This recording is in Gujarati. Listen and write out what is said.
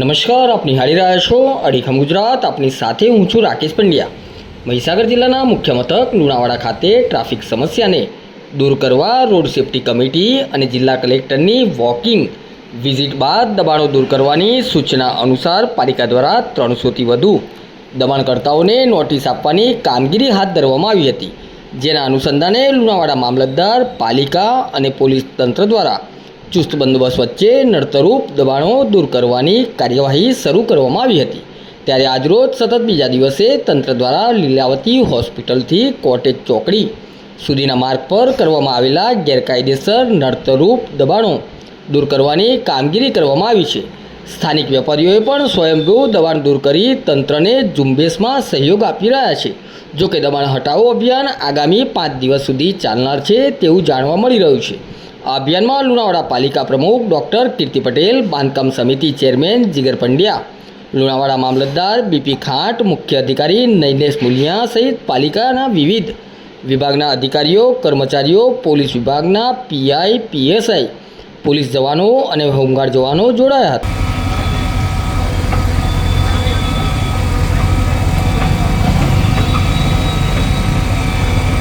નમસ્કાર આપ નિહાળી રહ્યા છો અડીખમ ગુજરાત. આપની સાથે હું છું રાકેશ પંડ્યા. મહીસાગર જિલ્લાના મુખ્ય મથક લુણાવાડા ખાતે ટ્રાફિક સમસ્યાને દૂર કરવા રોડ સેફટી કમિટી અને જિલ્લા કલેક્ટરની વોકિંગ વિઝિટ બાદ દબાણો દૂર કરવાની સૂચના અનુસાર પાલિકા દ્વારા ત્રણસોથી વધુ દબાણકર્તાઓને નોટિસ આપવાની કામગીરી હાથ ધરવામાં આવી હતી. જેના અનુસંધાને લુણાવાડા મામલતદાર, પાલિકા અને પોલીસ તંત્ર દ્વારા ચુસ્ત બંદોબસ્ત વચ્ચે નડતરૂપ દબાણો દૂર કરવાની કાર્યવાહી શરૂ કરવામાં આવી હતી. ત્યારે આજરોજ સતત બીજા દિવસે તંત્ર દ્વારા લીલાવતી હોસ્પિટલથી કોટેજ ચોકડી સુધીના માર્ગ પર કરવામાં આવેલા ગેરકાયદેસર નડતરૂપ દબાણો દૂર કરવાની કામગીરી કરવામાં આવી છે. સ્થાનિક વેપારીઓએ પણ સ્વયંભૂ દબાણ દૂર કરી તંત્રને ઝુંબેશમાં સહયોગ આપી રહ્યા છે. જોકે દબાણ હટાવો અભિયાન આગામી પાંચ દિવસ સુધી ચાલનાર છે તેવું જાણવા મળી રહ્યું છે. આ અભિયાનમાં લુણાવાડા પાલિકા પ્રમુખ ડૉક્ટર કીર્તિ પટેલ, બાંધકામ સમિતિ ચેરમેન જીગર પંડ્યા, લુણાવાડા મામલતદાર બીપી ખાંટ, મુખ્ય અધિકારી નૈનેશ મુલિયા સહિત પાલિકાના વિવિધ વિભાગના અધિકારીઓ, કર્મચારીઓ, પોલીસ વિભાગના પીઆઈ, પીએસઆઈ, પોલીસ જવાનો અને હોમગાર્ડ જવાનો જોડાયા હતા.